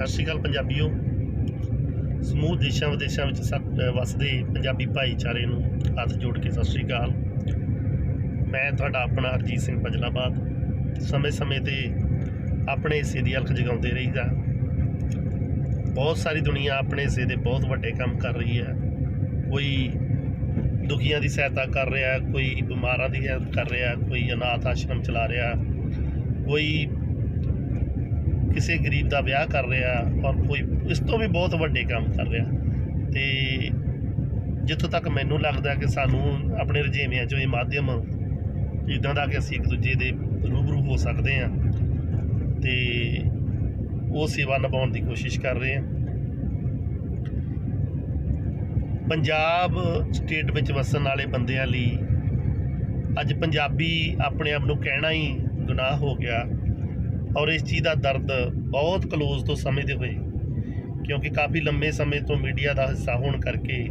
ਸਤਿ ਸ਼੍ਰੀ ਅਕਾਲ ਪੰਜਾਬੀਓ। ਸਮੂਹ ਦੇਸ਼ਾਂ ਵਿਦੇਸ਼ਾਂ ਵਿੱਚ ਸੱਤ- ਅਹ, ਵਸਦੇ ਪੰਜਾਬੀ ਭਾਈਚਾਰੇ ਨੂੰ ਹੱਥ ਜੋੜ ਕੇ ਸਤਿ ਸ਼੍ਰੀ ਅਕਾਲ। ਮੈਂ ਤੁਹਾਡਾ ਆਪਣਾ ਹਰਜੀਤ ਸਿੰਘ ਬਜਲਾਬਾਦ ਸਮੇਂ-ਸਮੇਂ ਤੇ ਆਪਣੇ ਹਿੱਸੇ ਦੀ ਅਲਖ ਜਗਾਉਂਦੇ ਰਹੀਦਾ। ਬਹੁਤ ਸਾਰੀ ਦੁਨੀਆ ਆਪਣੇ ਹਿੱਸੇ ਦੇ ਬਹੁਤ ਵੱਡੇ ਕੰਮ ਕਰ ਰਹੀ ਹੈ। ਕੋਈ ਦੁਖੀਆਂ ਦੀ ਸਹਾਇਤਾ ਕਰ ਰਿਹਾ, ਕੋਈ ਬਿਮਾਰਾਂ ਦੀ ਹੈਲਪ ਕਰ ਰਿਹਾ, ਕੋਈ ਅਨਾਥ ਆਸ਼ਰਮ ਚਲਾ ਰਿਹਾ, ਕੋਈ ਕਿਸੇ ਗਰੀਬ ਦਾ ਵਿਆਹ ਕਰ ਰਿਹਾ ਔਰ ਕੋਈ ਇਸ ਤੋਂ ਵੀ ਬਹੁਤ ਵੱਡੇ ਕੰਮ ਕਰ ਰਿਹਾ ਤੇ ਜਿੱਥੋਂ ਤੱਕ ਮੈਨੂੰ ਲੱਗਦਾ ਕਿ ਸਾਨੂੰ ਆਪਣੇ ਰੁਝੇਵਿਆਂ 'ਚੋਂ ਇਹ ਮਾਧਿਅਮ ਇਦਾਂ ਦਾ ਕਿ ਅਸੀਂ ਇੱਕ ਦੂਜੇ ਦੇ ਰੂਬਰੂ ਹੋ ਸਕਦੇ ਹਾਂ ਤੇ ਉਹ ਸੇਵਾ ਨਿਭਾਉਣ ਦੀ ਕੋਸ਼ਿਸ਼ ਕਰ ਰਹੇ ਹਾਂ। ਪੰਜਾਬ ਸਟੇਟ ਵਿੱਚ ਵਸਣ ਵਾਲੇ ਬੰਦਿਆਂ ਲਈ ਅੱਜ ਪੰਜਾਬੀ ਆਪਣੇ ਆਪ ਨੂੰ ਕਹਿਣਾ ਹੀ ਗੁਨਾਹ ਹੋ ਗਿਆ। ਔਰ ਇਸ ਚੀਜ਼ ਦਾ ਦਰਦ ਬਹੁਤ ਕਲੋਜ਼ ਤੋਂ ਸਮਝਦੇ ਹੋਏ, ਕਿਉਂਕਿ ਕਾਫੀ ਲੰਬੇ ਸਮੇਂ ਤੋਂ ਮੀਡੀਆ ਦਾ ਹਿੱਸਾ ਹੋਣ ਕਰਕੇ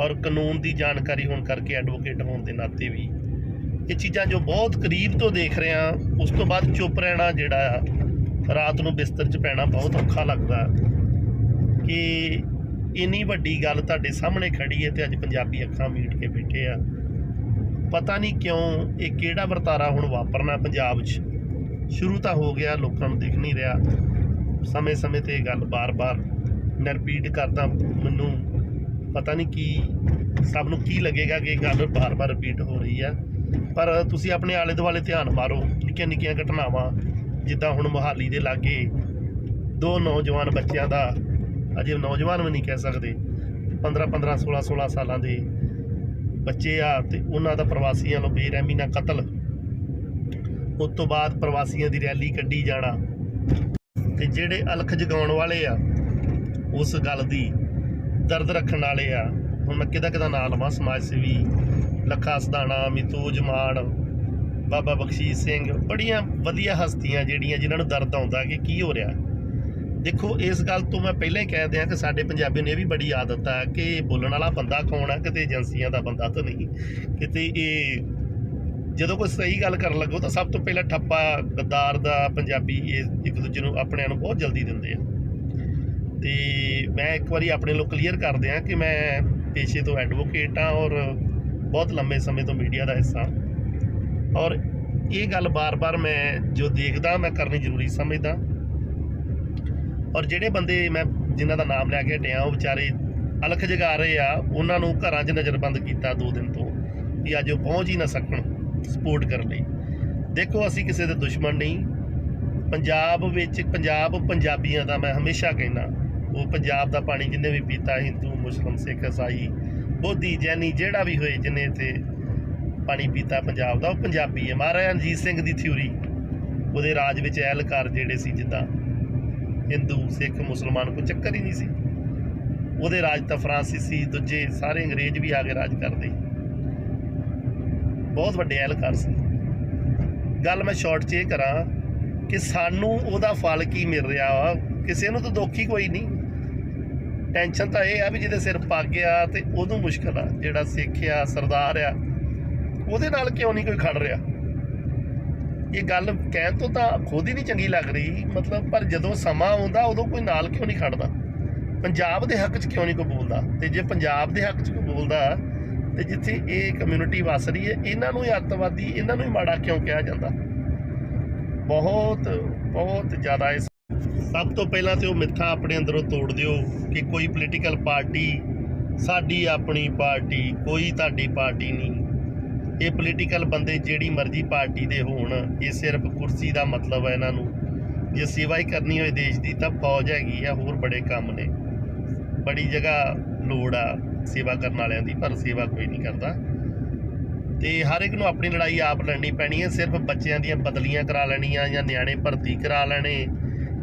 ਔਰ ਕਾਨੂੰਨ ਦੀ ਜਾਣਕਾਰੀ ਹੋਣ ਕਰਕੇ ਐਡਵੋਕੇਟ ਹੋਣ ਦੇ ਨਾਤੇ ਵੀ ਇਹ ਚੀਜ਼ਾਂ ਜੋ ਬਹੁਤ ਕਰੀਬ ਤੋਂ ਦੇਖ ਰਹੇ ਹਾਂ, ਉਸ ਤੋਂ ਬਾਅਦ ਚੁੱਪ ਰਹਿਣਾ ਜਿਹੜਾ ਆ, ਰਾਤ ਨੂੰ ਬਿਸਤਰ 'ਚ ਪੈਣਾ ਬਹੁਤ ਔਖਾ ਲੱਗਦਾ। ਕਿ ਇੰਨੀ ਵੱਡੀ ਗੱਲ ਤੁਹਾਡੇ ਸਾਹਮਣੇ ਖੜੀ ਹੈ ਤੇ ਅੱਜ ਪੰਜਾਬੀ ਅੱਖਾਂ ਮੀਟ ਕੇ ਬੈਠੇ ਆ। ਪਤਾ ਨਹੀਂ ਕਿਉਂ ਇਹ ਕਿਹੜਾ ਵਰਤਾਰਾ ਹੁਣ ਵਾਪਰਨਾ ਪੰਜਾਬ 'ਚ? ਸ਼ੁਰੂ ਤਾਂ ਹੋ ਗਿਆ, ਲੋਕਾਂ ਨੂੰ ਦਿਖ ਨਹੀਂ ਰਿਹਾ। ਸਮੇਂ-ਸਮੇਂ ਤੇ ਇਹ ਗੱਲ ਬਾਰ-ਬਾਰ ਮੈਂ ਰਿਪੀਟ ਕਰਦਾ ਮੈਨੂੰ ਪਤਾ ਨਹੀਂ ਕੀ, ਸਭ ਨੂੰ ਕੀ ਲੱਗੇਗਾ ਕਿ ਇਹ ਗੱਲ ਬਾਰ-ਬਾਰ ਰਿਪੀਟ ਹੋ ਰਹੀ ਆ। ਪਰ ਤੁਸੀਂ ਆਪਣੇ ਆਲੇ ਦੁਆਲੇ ਧਿਆਨ ਮਾਰੋ ਨਿੱਕੀਆਂ ਨਿੱਕੀਆਂ ਘਟਨਾਵਾਂ, ਜਿੱਦਾਂ ਹੁਣ ਮੁਹਾਲੀ ਦੇ ਲਾਗੇ ਦੋ ਨੌਜਵਾਨ ਬੱਚਿਆਂ ਦਾ, ਅਜੇ ਨੌਜਵਾਨ ਵੀ ਨਹੀਂ ਕਹਿ ਸਕਦੇ 15 15 16 16 ਸਾਲਾਂ ਦੇ ਬੱਚੇ ਆ ਤੇ ਉਹਨਾਂ ਦਾ ਪ੍ਰਵਾਸੀਆਂ ਨੂੰ ਬੇਰਹਿਮੀ ਨਾਲ ਕਤਲ ਉਸ ਤੋਂ ਬਾਅਦ ਪ੍ਰਵਾਸੀਆਂ ਦੀ ਰੈਲੀ ਕੱਢੀ ਜਾਣਾ। ਤੇ ਜਿਹੜੇ ਅਲਖ ਜਗਾਉਣ ਵਾਲੇ ਆ, ਉਸ ਗੱਲ ਦੀ ਦਰਦ ਰੱਖਣ ਵਾਲੇ ਆ, ਹੁਣ ਮੈਂ ਕਿਹਦਾ ਕਿਹਦਾ ਨਾਂ ਲਵਾਂ? ਸਮਾਜ ਸੇਵੀ ਲੱਖਾ ਸਦਾਣਾ, ਮਿਤੂਜ ਜਮਾਨ ਬਾਬਾ ਬਖਸ਼ੀਸ਼ ਸਿੰਘ, ਬੜੀਆਂ ਵਧੀਆ ਹਸਤੀਆਂ ਜਿਹੜੀਆਂ ਜਿਨ੍ਹਾਂ ਨੂੰ ਦਰਦ ਆਉਂਦਾ ਕਿ ਕੀ ਹੋ ਰਿਹਾ। ਦੇਖੋ, ਇਸ ਗੱਲ ਤੋਂ ਮੈਂ ਪਹਿਲਾਂ ਹੀ ਕਹਿ ਦਿਆਂ ਕਿ ਸਾਡੇ ਪੰਜਾਬੀ ਨੇ ਇਹ ਵੀ ਬੜੀ ਆਦਤ ਆ ਕਿ ਬੋਲਣ ਵਾਲਾ ਬੰਦਾ ਕੌਣ ਆ? ਕਿਤੇ ਏਜੰਸੀਆਂ ਦਾ ਬੰਦਾ ਤਾਂ ਨਹੀਂ। ਕਿਤੇ ਇਹ ਜਦੋਂ ਕੋਈ ਸਹੀ ਗੱਲ ਕਰਨ ਲੱਗੋ ਤਾਂ ਸਭ ਤੋਂ ਪਹਿਲਾਂ ਠੱਪਾ ਗੱਦਾਰ ਦਾ ਪੰਜਾਬੀ ਇਹ ਇੱਕ ਦੂਜੇ ਨੂੰ ਆਪਣਿਆਂ ਨੂੰ ਬਹੁਤ ਜਲਦੀ ਦਿੰਦੇ ਆ। ਤੇ ਮੈਂ ਇੱਕ ਵਾਰੀ ਆਪਣੇ ਲੋਕ ਕਲੀਅਰ ਕਰ ਦਿਆਂ ਕਿ ਮੈਂ ਪੇਸ਼ੇ ਤੋਂ ਐਡਵੋਕੇਟ ਆ ਔਰ ਬਹੁਤ ਲੰਮੇ ਸਮੇਂ ਤੋਂ ਮੀਡੀਆ ਦਾ ਹਿੱਸਾ ਔਰ ਇਹ ਗੱਲ ਬਾਰ-ਬਾਰ ਮੈਂ ਜੋ ਦੇਖਦਾ ਮੈਂ ਕਰਨੀ ਜ਼ਰੂਰੀ ਸਮਝਦਾ। ਔਰ ਜਿਹੜੇ ਬੰਦੇ ਮੈਂ ਜਿਨ੍ਹਾਂ ਦਾ ਨਾਮ ਲੈ ਕੇ ਹਟਿਆ, ਉਹ ਵਿਚਾਰੇ ਅਲਖ ਜਗਾ ਰਹੇ ਆ, ਉਹਨਾਂ ਨੂੰ ਘਰਾਂ 'ਚ ਨਜ਼ਰਬੰਦ ਕੀਤਾ ਦੋ ਦਿਨ ਤੋਂ ਵੀ ਅੱਜ ਉਹ ਪਹੁੰਚ ਹੀ ਨਾ ਸਕਣ। ਸਪੋਰਟ ਕਰਨ ਲਈ। ਦੇਖੋ, ਅਸੀਂ ਕਿਸੇ ਦੇ ਦੁਸ਼ਮਣ ਨਹੀਂ। ਪੰਜਾਬ ਵਿੱਚ ਪੰਜਾਬ ਪੰਜਾਬੀਆਂ ਦਾ ਮੈਂ ਹਮੇਸ਼ਾ ਕਹਿੰਦਾ, ਉਹ ਪੰਜਾਬ ਦਾ ਪਾਣੀ ਜਿੰਨੇ ਵੀ ਪੀਤਾ, ਹਿੰਦੂ, ਮੁਸਲਮ, ਸਿੱਖ, ਇਸਾਈ, ਬੋਧੀ, ਜੈਨੀ, ਜਿਹੜਾ ਵੀ ਹੋਏ, ਜਿੰਨੇ ਇੱਥੇ ਪਾਣੀ ਪੀਤਾ ਪੰਜਾਬ ਦਾ, ਉਹ ਪੰਜਾਬੀ ਹੈ। ਮਹਾਰਾਜਾ ਰਣਜੀਤ ਸਿੰਘ ਦੀ ਥਿਊਰੀ, ਉਹਦੇ ਰਾਜ ਵਿੱਚ ਐਲਕਾਰ ਜਿਹੜੇ ਸੀ, ਜਿੱਦਾਂ ਹਿੰਦੂ, ਸਿੱਖ, ਮੁਸਲਮਾਨ, ਕੋਈ ਚੱਕਰ ਹੀ ਨਹੀਂ ਸੀ। ਉਹਦੇ ਰਾਜ ਤਾਂ ਫਰਾਂਸੀਸੀ, ਦੂਜੇ ਸਾਰੇ ਅੰਗਰੇਜ਼ ਵੀ ਆ ਕੇ ਰਾਜ ਕਰਦੇ। ਬਹੁਤ ਵੱਡੇ ਐਲਕਾਰ ਸੀ। ਗੱਲ ਮੈਂ ਸ਼ਾਰਟ 'ਚ ਇਹ ਕਰਾਂ ਕਿ ਸਾਨੂੰ ਉਹਦਾ ਫਲ ਕੀ ਮਿਲ ਰਿਹਾ ਵਾ, ਕਿਸੇ ਨੂੰ ਤਾਂ ਦੁੱਖ ਹੀ ਕੋਈ ਨਹੀਂ। ਟੈਨਸ਼ਨ ਤਾਂ ਇਹ ਆ ਵੀ ਜਿਹਦੇ ਸਿਰ ਪੱਗ ਗਿਆ ਤੇ ਉਹਨੂੰ ਮੁਸ਼ਕਲ ਆ, ਜਿਹੜਾ ਸਿੱਖ ਆ, ਸਰਦਾਰ ਆ, ਉਹਦੇ ਨਾਲ ਕਿਉਂ ਨਹੀਂ ਕੋਈ ਖੜ ਰਿਹਾ? ਇਹ ਗੱਲ ਕਹਿਣ ਤੋਂ ਤਾਂ ਖੁਦ ਹੀ ਨਹੀਂ ਚੰਗੀ ਲੱਗ ਰਹੀ, ਮਤਲਬ ਪਰ ਜਦੋਂ ਸਮਾਂ ਆਉਂਦਾ ਉਦੋਂ ਕੋਈ ਨਾਲ ਕਿਉਂ ਨਹੀਂ ਖੜਦਾ? ਪੰਜਾਬ ਦੇ ਹੱਕ 'ਚ ਕਿਉਂ ਨਹੀਂ ਕੋਈ ਬੋਲਦਾ? ਤੇ ਜੇ ਪੰਜਾਬ ਦੇ ਹੱਕ 'ਚ ਕੋਈ ਬੋਲਦਾ ਤੇ ਜਿੱਥੇ ਇਹ ਕਮਿਊਨਿਟੀ ਵਸ ਰਹੀ ਹੈ, ਇਹਨਾਂ ਨੂੰ ਹੀ ਅੱਤਵਾਦੀ, ਇਹਨਾਂ ਨੂੰ ਹੀ ਮਾੜਾ ਕਿਉਂ ਕਿਹਾ ਜਾਂਦਾ? ਬਹੁਤ ਬਹੁਤ ਜ਼ਿਆਦਾ ਇਸ ਸਭ ਤੋਂ ਪਹਿਲਾਂ ਤੇ ਉਹ ਮਿੱਥਾ ਆਪਣੇ ਅੰਦਰੋਂ ਤੋੜ ਦਿਓ ਕਿ ਕੋਈ ਪੋਲੀਟੀਕਲ ਪਾਰਟੀ ਸਾਡੀ ਆਪਣੀ ਪਾਰਟੀ, ਕੋਈ ਤੁਹਾਡੀ ਪਾਰਟੀ ਨਹੀਂ। ਇਹ ਪੋਲੀਟੀਕਲ ਬੰਦੇ ਜਿਹੜੀ ਮਰਜ਼ੀ ਪਾਰਟੀ ਦੇ ਹੋਣ, ਇਹ ਸਿਰਫ ਕੁਰਸੀ ਦਾ ਮਤਲਬ ਹੈ ਇਹਨਾਂ ਨੂੰ। ਜੇ ਸੇਵਾ ਹੀ ਕਰਨੀ ਹੋਏ ਦੇਸ਼ ਦੀ, ਤਾਂ ਫੌਜ ਹੈਗੀ ਆ, ਹੋਰ ਬੜੇ ਕੰਮ ਨੇ। ਬੜੀ ਜਗ੍ਹਾ ਲੋੜ ਆ। ਸੇਵਾ ਕਰਨ ਵਾਲਿਆਂ ਦੀ, ਪਰ ਸੇਵਾ ਕੋਈ ਨਹੀਂ ਕਰਦਾ। ਤੇ ਹਰ ਇੱਕ ਨੂੰ ਆਪਣੀ ਲੜਾਈ ਆਪ ਲੜਨੀ ਪੈਣੀ ਹੈ, ਸਿਰਫ ਬੱਚਿਆਂ ਦੀਆਂ ਬਦਲੀਆਂ ਕਰਾ ਲੈਣੀਆਂ ਜਾਂ ਨਿਆਣੇ ਭਰਤੀ ਕਰਾ ਲੈਣੇ।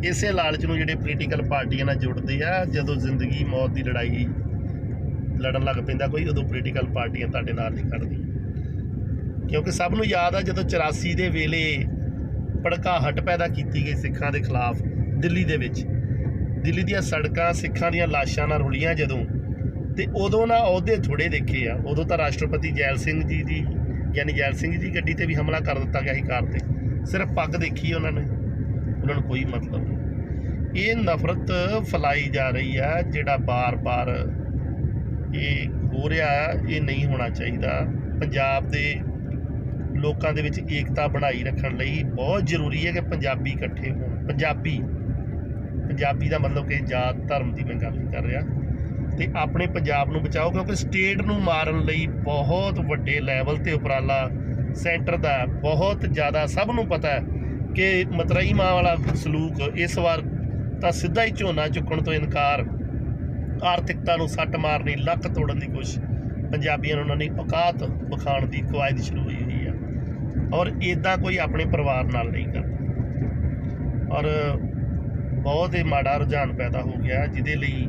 ਇਸੇ ਲਾਲਚ ਨੂੰ ਜਿਹੜੇ ਪੋਲੀਟੀਕਲ ਪਾਰਟੀਆਂ ਨਾਲ ਜੁੜਦੇ ਆ, ਜਦੋਂ ਜ਼ਿੰਦਗੀ ਮੌਤ ਦੀ ਲੜਾਈ ਲੜਨ ਲੱਗ ਪੈਂਦਾ, ਕੋਈ ਉਦੋਂ ਪੋਲੀਟੀਕਲ ਪਾਰਟੀਆਂ ਤੁਹਾਡੇ ਨਾਲ ਨਹੀਂ ਖੜਦੀਆਂ ਕਿਉਂਕਿ ਸਭ ਨੂੰ ਯਾਦ ਆ, ਜਦੋਂ 84 ਦੇ ਵੇਲੇ ਭੜਕਾਹਟ ਪੈਦਾ ਕੀਤੀ ਗਈ ਸਿੱਖਾਂ ਦੇ ਖਿਲਾਫ ਦਿੱਲੀ ਦੇ ਵਿੱਚ। ਦਿੱਲੀ ਦੀਆਂ ਸੜਕਾਂ ਸਿੱਖਾਂ ਦੀਆਂ ਲਾਸ਼ਾਂ ਨਾਲ ਰੁਲੀਆਂ ਜਦੋਂ ਤੇ ਉਦੋਂ ਨਾ ਅਹੁਦੇ ਥੋੜੇ ਦੇਖੇ ਆ, ਉਦੋਂ ਤਾਂ ਰਾਸ਼ਟਰਪਤੀ ਜੈਲ ਸਿੰਘ ਜੀ ਦੀ, ਯਾਨੀ ਜੈਲ ਸਿੰਘ ਜੀ ਦੀ ਗੱਡੀ ਤੇ ਵੀ ਹਮਲਾ ਕਰ ਦਿੱਤਾ ਗਿਆ ਸੀ ਕਾਰ ਤੇ। ਸਿਰਫ ਪੱਗ ਦੇਖੀ ਉਹਨਾਂ ਨੇ, ਉਹਨਾਂ ਨੂੰ ਕੋਈ ਮਤਲਬ ਨਹੀਂ। ਇਹ ਨਫ਼ਰਤ ਫੈਲਾਈ ਜਾ ਰਹੀ ਆ, ਜਿਹੜਾ ਬਾਰ-ਬਾਰ ਇਹ ਹੋ ਰਿਹਾ, ਇਹ ਨਹੀਂ ਹੋਣਾ ਚਾਹੀਦਾ। ਪੰਜਾਬ ਦੇ ਲੋਕਾਂ ਦੇ ਵਿੱਚ ਏਕਤਾ ਬਣਾਈ ਰੱਖਣ ਲਈ ਬਹੁਤ ਜ਼ਰੂਰੀ ਹੈ ਕਿ ਪੰਜਾਬੀ ਇਕੱਠੇ ਹੋਣ, ਪੰਜਾਬੀ ਪੰਜਾਬੀ ਦਾ ਮਤਲਬ ਕਿ ਜਾਤ ਧਰਮ ਦੀ ਮੈਂ ਗੱਲ ਨਹੀਂ ਕਰ ਰਿਹਾ। ਤੇ ਆਪਣੇ ਪੰਜਾਬ ਨੂੰ ਬਚਾਓ, ਕਿਉਂਕਿ ਸਟੇਟ ਨੂੰ ਮਾਰਨ ਲਈ ਬਹੁਤ ਵੱਡੇ ਲੈਵਲ ਤੇ ਉਪਰਾਲਾ ਸੈਂਟਰ ਦਾ ਬਹੁਤ ਜ਼ਿਆਦਾ ਸਭ ਨੂੰ ਪਤਾ ਹੈ ਕਿ ਮਤਰਈ ਮਾਂ ਵਾਲਾ ਸਲੂਕ ਇਸ ਵਾਰ ਤਾਂ ਸਿੱਧਾ ਹੀ ਝੋਨਾ ਚੁੱਕਣ ਤੋਂ ਇਨਕਾਰ, ਆਰਥਿਕਤਾ ਨੂੰ ਸੱਟ ਮਾਰਨੀ, ਲੱਕ ਤੋੜਨ ਦੀ ਕੋਸ਼ਿਸ਼, ਪੰਜਾਬੀਆਂ ਨੂੰ ਉਹਨਾਂ ਨੇ ਔਕਾਤ ਵਿਖਾਉਣ ਦੀ ਕਵਾਇਦ ਸ਼ੁਰੂ ਹੋਈ ਹੋਈ ਆ। ਔਰ ਇਦਾਂ ਕੋਈ ਆਪਣੇ ਪਰਿਵਾਰ ਨਾਲ ਨਹੀਂ ਕਰਦਾ। ਔਰ ਬਹੁਤ ਹੀ ਮਾੜਾ ਰੁਝਾਨ ਪੈਦਾ ਹੋ ਗਿਆ, ਜਿਹਦੇ ਲਈ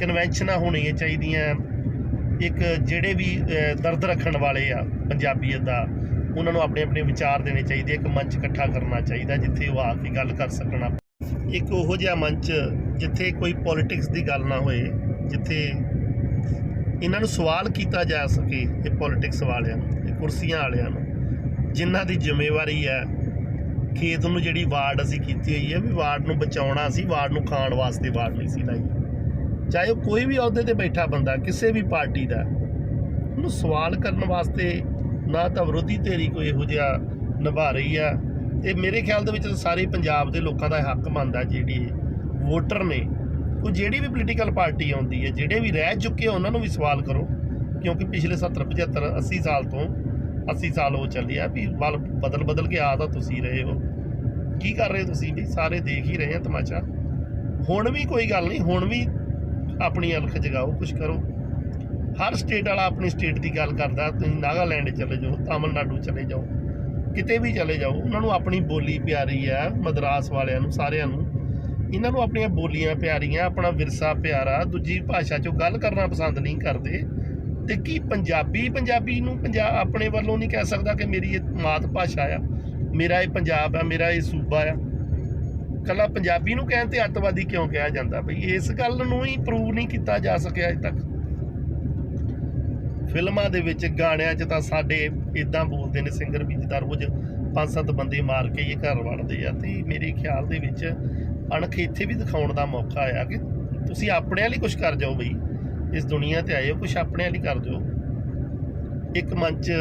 ਕਨਵੈਨਸ਼ਨਾਂ ਹੋਣੀਆਂ ਚਾਹੀਦੀਆਂ। ਇੱਕ ਜਿਹੜੇ ਵੀ ਦਰਦ ਰੱਖਣ ਵਾਲੇ ਆ, ਪੰਜਾਬੀਅਤ ਦਾ, ਉਹਨਾਂ ਨੂੰ ਆਪਣੇ ਆਪਣੇ ਵਿਚਾਰ ਦੇਣੇ ਚਾਹੀਦੇ ਇੱਕ ਮੰਚ ਇਕੱਠਾ ਕਰਨਾ ਚਾਹੀਦਾ, ਜਿੱਥੇ ਉਹ ਆ ਕੇ ਗੱਲ ਕਰ ਸਕਣ ਇੱਕ ਉਹੋ ਜਿਹਾ ਮੰਚ, ਜਿੱਥੇ ਕੋਈ ਪੋਲਿਟਿਕਸ ਦੀ ਗੱਲ ਨਾ ਹੋਏ, ਜਿੱਥੇ ਇਹਨਾਂ ਨੂੰ ਸਵਾਲ ਕੀਤਾ ਜਾ ਸਕੇ, ਇਹ ਪੋਲਿਟਿਕਸ ਵਾਲਿਆਂ ਨੂੰ, ਇਹ ਕੁਰਸੀਆਂ ਵਾਲਿਆਂ ਨੂੰ। ਜਿਨ੍ਹਾਂ ਦੀ ਜ਼ਿੰਮੇਵਾਰੀ ਹੈ, ਖੇਤ ਨੂੰ ਜਿਹੜੀ ਵਾਰਡ ਅਸੀਂ ਕੀਤੀ ਹੋਈ ਹੈ, ਵੀ ਵਾਰਡ ਨੂੰ ਬਚਾਉਣਾ ਸੀ, ਵਾਰਡ ਨੂੰ ਖਾਣ ਵਾਸਤੇ ਵਾਰਡ ਨਹੀਂ ਸੀ ਲਾਈ। ਚਾਹੇ ਉਹ ਕੋਈ ਵੀ ਅਹੁਦੇ ਤੇ ਬੈਠਾ ਬੰਦਾ ਕਿਸੇ ਵੀ ਪਾਰਟੀ ਦਾ ਉਹਨੂੰ ਸਵਾਲ ਕਰਨ ਵਾਸਤੇ ਨਾ ਤਾਂ ਵਿਰੋਧੀ ਧਿਰੀ ਕੋਈ ਇਹੋ ਜਿਹਾ ਨਿਭਾ ਰਹੀ ਆ। ਤੇ ਮੇਰੇ ਖਿਆਲ ਦੇ ਵਿੱਚ ਸਾਰੇ ਪੰਜਾਬ ਦੇ ਲੋਕਾਂ ਦਾ ਇਹ ਹੱਕ ਬਣਦਾ ਜਿਹੜੀ ਵੋਟਰ ਨੇ। ਉਹ ਜਿਹੜੀ ਵੀ ਪੋਲੀਟੀਕਲ ਪਾਰਟੀ ਆਉਂਦੀ ਹੈ ਜਿਹੜੇ ਵੀ ਰਹਿ ਚੁੱਕੇ ਆ, ਉਹਨਾਂ ਨੂੰ ਵੀ ਸਵਾਲ ਕਰੋ। ਕਿਉਂਕਿ ਪਿਛਲੇ 70 75 80 ਸਾਲ ਤੋਂ 80 ਸਾਲ ਹੋ ਚੱਲੇ ਆ ਵੀ ਬਲ ਬਦਲ ਬਦਲ ਕੇ ਆ ਤਾਂ ਤੁਸੀਂ ਰਹੇ ਹੋ। ਕੀ ਕਰ ਰਹੇ ਤੁਸੀਂ? ਵੀ ਸਾਰੇ ਦੇਖ ਹੀ ਰਹੇ ਆ ਤਮਾਸ਼ਾ। ਹੁਣ ਵੀ ਕੋਈ ਗੱਲ ਨਹੀਂ ਹੁਣ ਵੀ ਆਪਣੀ ਅਲਖ ਜਗਾਓ ਕੁਝ ਕਰੋ। ਹਰ ਸਟੇਟ ਵਾਲਾ ਆਪਣੀ ਸਟੇਟ ਦੀ ਗੱਲ ਕਰਦਾ, ਤੁਸੀਂ ਨਾਗਾਲੈਂਡ ਚਲੇ ਜਾਓ, ਤਾਮਿਲਨਾਡੂ ਚਲੇ ਜਾਓ, ਕਿਤੇ ਵੀ ਚਲੇ ਜਾਓ, ਉਹਨਾਂ ਨੂੰ ਆਪਣੀ ਬੋਲੀ ਪਿਆਰੀ ਹੈ, ਮਦਰਾਸ ਵਾਲਿਆਂ ਨੂੰ, ਸਾਰਿਆਂ ਨੂੰ। ਇਹਨਾਂ ਨੂੰ ਆਪਣੀਆਂ ਬੋਲੀਆਂ ਪਿਆਰੀਆਂ, ਆਪਣਾ ਵਿਰਸਾ ਪਿਆਰਾ, ਦੂਜੀ ਭਾਸ਼ਾ 'ਚੋਂ ਗੱਲ ਕਰਨਾ ਪਸੰਦ ਨਹੀਂ ਕਰਦੇ। ਤੇ ਕੀ ਪੰਜਾਬੀ ਪੰਜਾਬੀ ਨੂੰ ਪੰਜਾ, ਆਪਣੇ ਵੱਲੋਂ ਨਹੀਂ ਕਹਿ ਸਕਦਾ ਕਿ ਮੇਰੀ ਇਹ ਮਾਤ ਭਾਸ਼ਾ ਆ। ਮੇਰਾ ਇਹ ਪੰਜਾਬ ਆ, ਮੇਰਾ ਇਹ ਸੂਬਾ ਆ। ਕੱਲਾ ਪੰਜਾਬੀ ਨੂੰ ਕਹਿਣ ਤੇ ਅੱਤਵਾਦੀ ਕਿਉਂ ਕਿਹਾ ਜਾਂਦਾ ਬਈ? ਇਸ ਗੱਲ ਨੂੰ ਹੀ ਪ੍ਰੂਵ ਨਹੀਂ ਕੀਤਾ ਜਾ ਸਕਿਆ ਅਜੇ ਤੱਕ। ਫਿਲਮਾਂ ਦੇ ਵਿੱਚ, ਗਾਣਿਆਂ 'ਚ ਤਾਂ ਸਾਡੇ ਇਦਾਂ ਬੋਲਦੇ ਨੇ ਸਿੰਗਰ ਵੀ, ਜਿੱਦਾਂ ਰੋਜ਼ ਪੰਜ ਸੱਤ ਬੰਦੇ ਮਾਰ ਕੇ ਇਹ ਘਰ ਵੜਦੇ ਆ। ਤੇ ਮੇਰੇ ਖਿਆਲ ਦੇ ਵਿੱਚ ਅਣਖ ਇੱਥੇ ਵੀ ਦਿਖਾਉਣ ਦਾ ਮੌਕਾ ਆਇਆ ਕਿ ਤੁਸੀਂ ਆਪਣੇ ਲਈ ਕੁਝ ਕਰ ਜਾਓ ਬਈ। ਇਸ ਦੁਨੀਆ ਤੇ ਆਏ ਹੋ ਕੁਝ ਆਪਣੇ ਲਈ ਕਰ ਜਾਓ। ਇੱਕ ਮੰਚ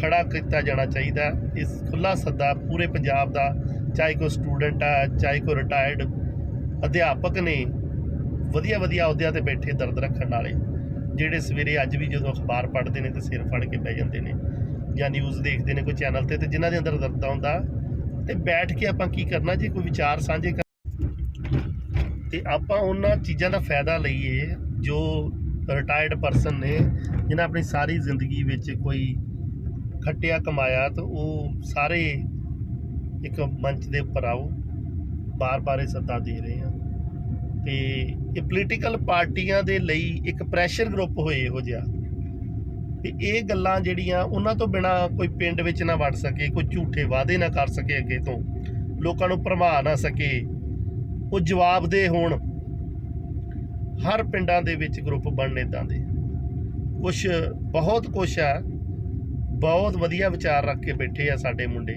ਖੜਾ ਕੀਤਾ ਜਾਣਾ ਚਾਹੀਦਾ। ਇਸ ਖੁੱਲਾ ਸੱਦਾ ਪੂਰੇ ਪੰਜਾਬ ਦਾ ਚਾਹੇ ਕੋਈ ਸਟੂਡੈਂਟ ਆ, ਚਾਹੇ ਕੋਈ ਰਿਟਾਇਰਡ ਅਧਿਆਪਕ ਨੇ, ਵਧੀਆ ਵਧੀਆ ਅਹੁਦਿਆਂ ਤੇ ਬੈਠੇ ਦਰਦ ਰੱਖਣ ਵਾਲੇ, ਜਿਹੜੇ ਸਵੇਰੇ ਅੱਜ ਵੀ ਜਦੋਂ ਅਖਬਾਰ ਪੜ੍ਹਦੇ ਨੇ ਤੇ ਸਿਰ ਫੜ ਕੇ ਬਹਿ ਜਾਂਦੇ ਨੇ ਜਾਂ ਨਿਊਜ਼ ਦੇਖਦੇ ਨੇ ਕੋਈ ਚੈਨਲ ਤੇ ਤੇ ਜਿਨ੍ਹਾਂ ਦੇ ਅੰਦਰ ਦਰਦ ਆਉਂਦਾ, ਤੇ ਬੈਠ ਕੇ ਆਪਾਂ ਕੀ ਕਰਨਾ, ਜੇ ਕੋਈ ਵਿਚਾਰ ਸਾਂਝੇ ਕਰ ਤੇ ਆਪਾਂ ਉਹਨਾਂ ਚੀਜ਼ਾਂ ਦਾ ਫਾਇਦਾ ਲਈਏ ਜੋ ਰਿਟਾਇਰਡ ਪਰਸਨ ਨੇ, ਜਿਨ੍ਹਾਂ ਆਪਣੀ ਸਾਰੀ ਜ਼ਿੰਦਗੀ ਵਿੱਚ ਕੋਈ ਖੱਟਿਆ ਕਮਾਇਆ, ਤਾਂ ਉਹ ਸਾਰੇ ਇੱਕ ਮੰਚ ਦੇ ਉੱਪਰ ਆਓ, ਬਾਰ-ਬਾਰ ਇਹ ਸੱਦਾ ਦੇ ਰਹੇ ਆ ਤੇ ਇਹ ਪੋਲੀਟੀਕਲ ਪਾਰਟੀਆਂ ਦੇ ਲਈ ਇੱਕ ਪ੍ਰੈਸ਼ਰ ਗਰੁੱਪ ਹੋਏ ਇਹੋ ਜਿਹਾ। ਤੇ ਇਹ ਗੱਲਾਂ ਜਿਹੜੀਆਂ ਉਹਨਾਂ ਤੋਂ ਬਿਨਾ ਕੋਈ ਪਿੰਡ ਵਿੱਚ ਨਾ ਵੜ ਸਕੇ, ਕੋਈ ਝੂਠੇ ਵਾਅਦੇ ਨਾ ਕਰ ਸਕੇ ਅੱਗੇ ਤੋਂ। ਲੋਕਾਂ ਨੂੰ ਭਰਮਾ ਨਾ ਸਕੇ। ਉਹ ਜਵਾਬਦੇ ਹੋਣ। ਹਰ ਪਿੰਡਾਂ ਦੇ ਵਿੱਚ ਗਰੁੱਪ ਬਣਨ ਇਦਾਂ ਦੇ। ਕੁਝ ਬਹੁਤ ਕੁਛ ਆ। ਬਹੁਤ ਵਧੀਆ ਵਿਚਾਰ ਰੱਖ ਕੇ ਬੈਠੇ ਆ ਸਾਡੇ ਮੁੰਡੇ।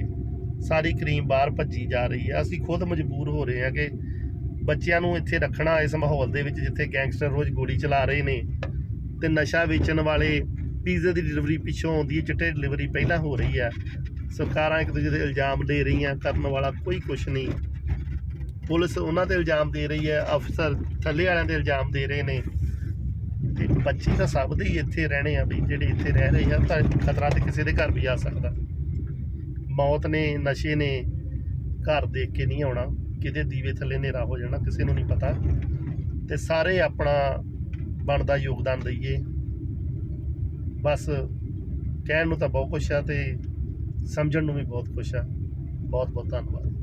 ਸਾਰੀ ਕਰੀਮ ਬਾਹਰ ਭੱਜੀ ਜਾ ਰਹੀ ਆ ਅਸੀਂ ਖੁਦ ਮਜਬੂਰ ਹੋ ਰਹੇ ਆ ਕਿ ਬੱਚਿਆਂ ਨੂੰ ਇੱਥੇ ਰੱਖਣਾ ਇਸ ਮਾਹੌਲ ਦੇ ਵਿੱਚ ਜਿੱਥੇ ਗੈਂਗਸਟਰ ਰੋਜ਼ ਗੋਲੀ ਚਲਾ ਰਹੇ ਨੇ ਤੇ ਨਸ਼ਾ ਵੇਚਣ ਵਾਲੇ ਪੀਜ਼ੇ ਦੀ ਡਿਲੀਵਰੀ ਪਿੱਛੋਂ ਆਉਂਦੀ ਹੈ, ਚਿੱਟੇ ਡਿਲੀਵਰੀ ਪਹਿਲਾਂ ਹੋ ਰਹੀ ਆ ਸਰਕਾਰਾਂ ਇੱਕ ਦੂਜੇ ਦੇ ਇਲਜ਼ਾਮ ਦੇ ਰਹੀਆਂ, ਕਰਨ ਵਾਲਾ ਕੋਈ ਕੁਛ ਨਹੀਂ। ਪੁਲਿਸ ਉਹਨਾਂ ਤੇ ਇਲਜ਼ਾਮ ਦੇ ਰਹੀ ਹੈ, ਅਫਸਰ ਥੱਲੇ ਵਾਲਿਆਂ ਦੇ ਇਲਜ਼ਾਮ ਦੇ ਰਹੇ ਨੇ। ਤੇ ਬੱਚੇ ਤਾਂ ਸਭ ਦੇ ਹੀ ਇੱਥੇ ਰਹਿਣੇ ਆ ਵੀ ਜਿਹੜੇ ਇੱਥੇ ਰਹਿ ਰਹੇ ਆ, ਤਾਂ ਖਤਰਾ ਤੇ ਕਿਸੇ ਦੇ ਘਰ ਵੀ ਆ ਸਕਦਾ। ਮੌਤ ਨੇ, ਨਸ਼ੇ ਨੇ ਘਰ ਦੇਖ ਕੇ ਨਹੀਂ ਆਉਣਾ। ਕਿਤੇ ਦੀਵੇ ਥੱਲੇ ਹਨੇਰਾ ਹੋ ਜਾਣਾ, ਕਿਸੇ ਨੂੰ ਨਹੀਂ ਪਤਾ। ਤੇ ਸਾਰੇ ਆਪਣਾ ਬਣਦਾ ਯੋਗਦਾਨ ਦਈਏ। ਬਸ ਕਹਿਣ ਨੂੰ ਤਾਂ ਬਹੁਤ ਕੁਛ ਆ ਤੇ ਸਮਝਣ ਨੂੰ ਵੀ ਬਹੁਤ ਕੁਛ ਆ। ਬਹੁਤ ਬਹੁਤ ਧੰਨਵਾਦ।